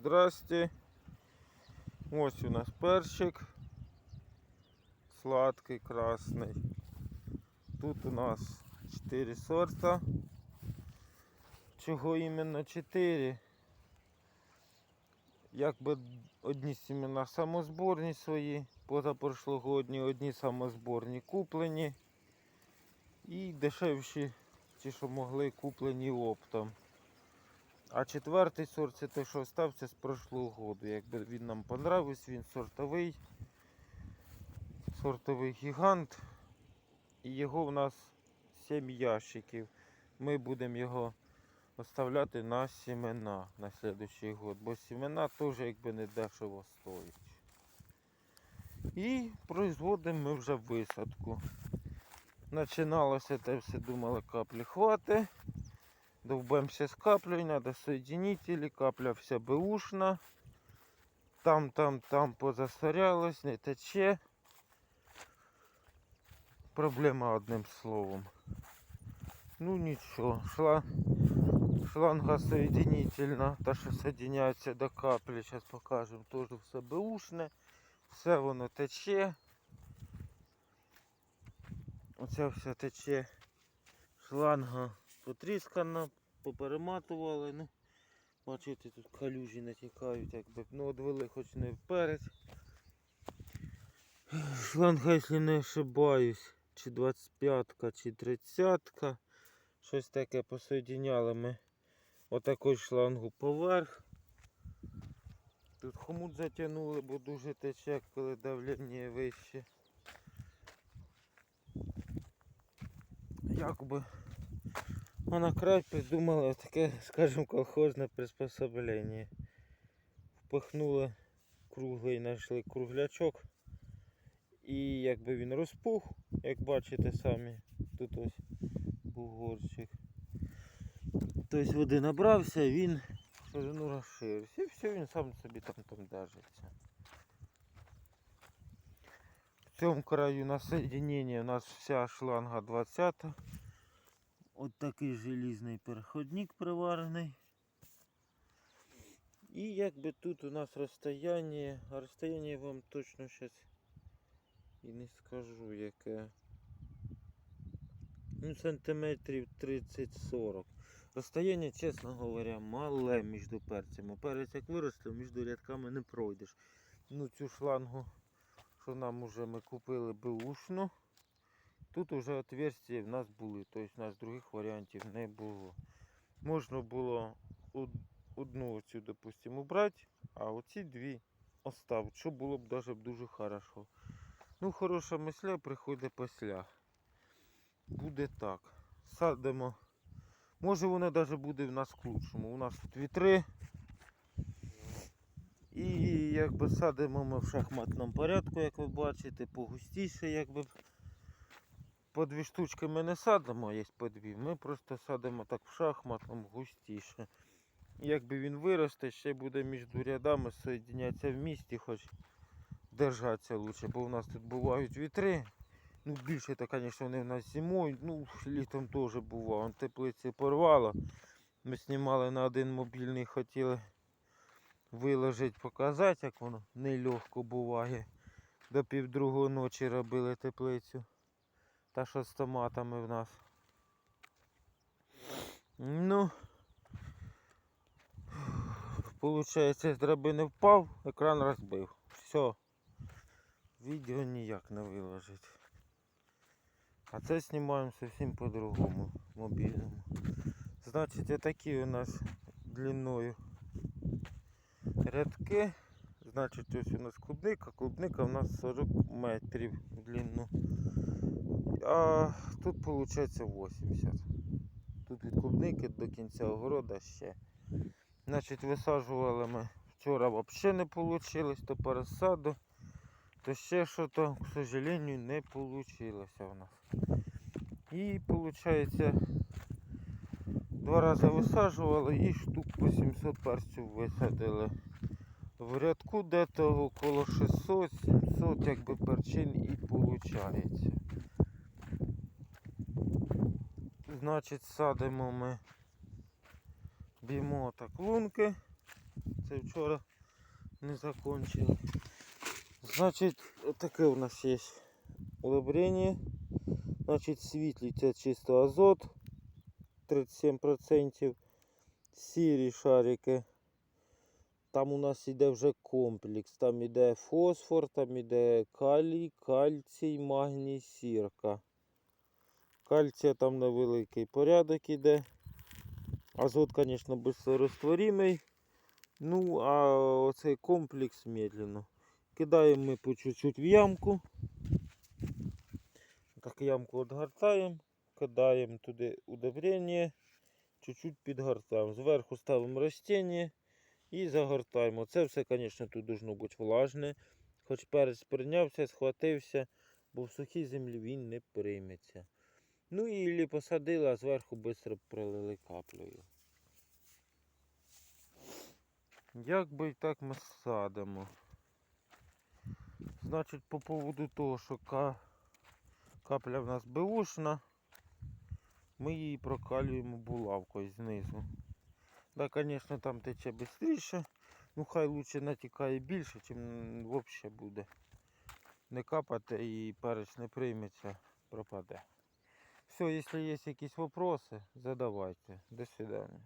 Здрасте. Ось у нас перчик. Сладкий, красний. Тут у нас 4 сорта. Чого іменно 4? Якби одні сімена самозборні свої, позапрошлогодні, одні самозборні куплені. І дешевші, ті, що могли, куплені оптом. А четвертий сорт це той, що остався з прошлого году. Якби він нам понравився, він сортовий. Сортовий гігант. І його в нас 7 ящиків. Ми будемо його оставляти на сімена на слідуючий год. Бо сімена теж якби не дешево стоять. І производимо ми вже висадку. Начиналося те все думали каплі хвати. Довбемося з каплею, треба соединителі, капля вся беушна. Там, там, там позасорялось, не тече. Проблема одним словом. Ну нічого, шла шланга соединительна, та що соединяється до каплі, зараз покажемо, теж все беушне, все воно тече. Оця вся тече шланга потріскана, поперематували. Ну, бачите, тут калюжі натікають, якби ну одвели хоч не вперед. Шланга, якщо не ошибаюсь, чи 25-ка, чи 30-ка. Щось таке посоєдиняли ми отаку шлангу поверх. Тут хомут затягнули, бо дуже тече, коли давлення вище. Якби а на край придумали таке, скажімо, колхозне приспособлення. Впихнули круглий, знайшли круглячок. І якби він розпух, як бачите самі, тут ось бугорчик. Тобто води набрався, він ширину розширився. І все, він сам собі там там держиться. В цьому краю на у нас вся шланга 20. От такий желізний переходник приварений. І якби тут у нас розстояння, а розстояння я вам точно зараз і не скажу яке. Ну, сантиметрів 30-40. Розстояння, чесно говоря, мале між перцями. Перець як виросте, між рядками не пройдеш. Ну цю шлангу, що нам уже ми купили беушну. Тут уже отверстия в нас були, тобто у нас других варіантів не було. Можна було одну оцю, допустимо, убрати, а оці дві оставити, що було б даже дуже хорошо. Ну, хороша мисля приходить після. Буде так. Садимо. Може воно навіть буде в нас к лучшому. У нас тут вітри. І якби садимо ми в шахматному порядку, як ви бачите, погустіше, якби по дві штучки ми не садимо, є по дві. Ми просто садимо так в шахматному густіше. Якби він виросте, ще буде між рядами соєдинятися в місті, хоч держатися лучше, бо у нас тут бувають вітри. Ну, більше то, звісно, вони в нас зимою, ну, літом теж бувало. Теплиці порвало. Ми знімали на один мобільний, хотіли виложити, показати, як воно нелегко буває. До півдругої ночі робили теплицю. Та що з томатами в нас. Ну, Получається, з драбини впав, екран розбив. Все. Відео ніяк не виложить. А це знімаємо зовсім по-другому мобільному. Значить, отакі у нас длиною рядки. Значить, ось у нас клубника. Клубника у нас 40 метрів в длину. А тут виходить 80. Тут від клубники до кінця огорода ще. Значить, висаджували ми вчора взагалі не вийшло, то пересаду, то ще що то, к сожалению, не вийшло у нас. І виходить, два рази висаджували і штук по 700 перців висадили. В рядку де-то около 600-700 якби перчин і виходить. Значить, садимо ми б'ємо так лунки. це вчора не закончили. Значить, таке у нас є удобрення. Значить, світлі це чисто азот 37%. Сірі шарики. Там у нас іде вже комплекс. Там іде фосфор, там іде калій, кальцій, магній, сірка. Кальція там невеликий порядок іде. Азот, звісно, безрозтворимий. Ну, а оцей комплекс медленно. Кидаємо ми по чуть-чуть в ямку. Так ямку відгортаємо, кидаємо туди удобрення, чуть-чуть підгортаємо. Зверху ставимо ростіння і загортаємо. Це все, звісно, тут должно бути влажне. Хоч перець прийнявся, схватився, бо в сухій землі він не прийметься. Ну і ілі посадили, а зверху швидко пролили каплею. Як би так ми садимо. Значить, по поводу того, що капля в нас беушна, ми її прокалюємо булавкою знизу. Да, звісно, там тече швидше, ну хай лучше натікає більше, чим взагалі буде. Не капати і перець не прийметься, пропаде. Все, якщо є якісь вопросы, задавайте. До свидання.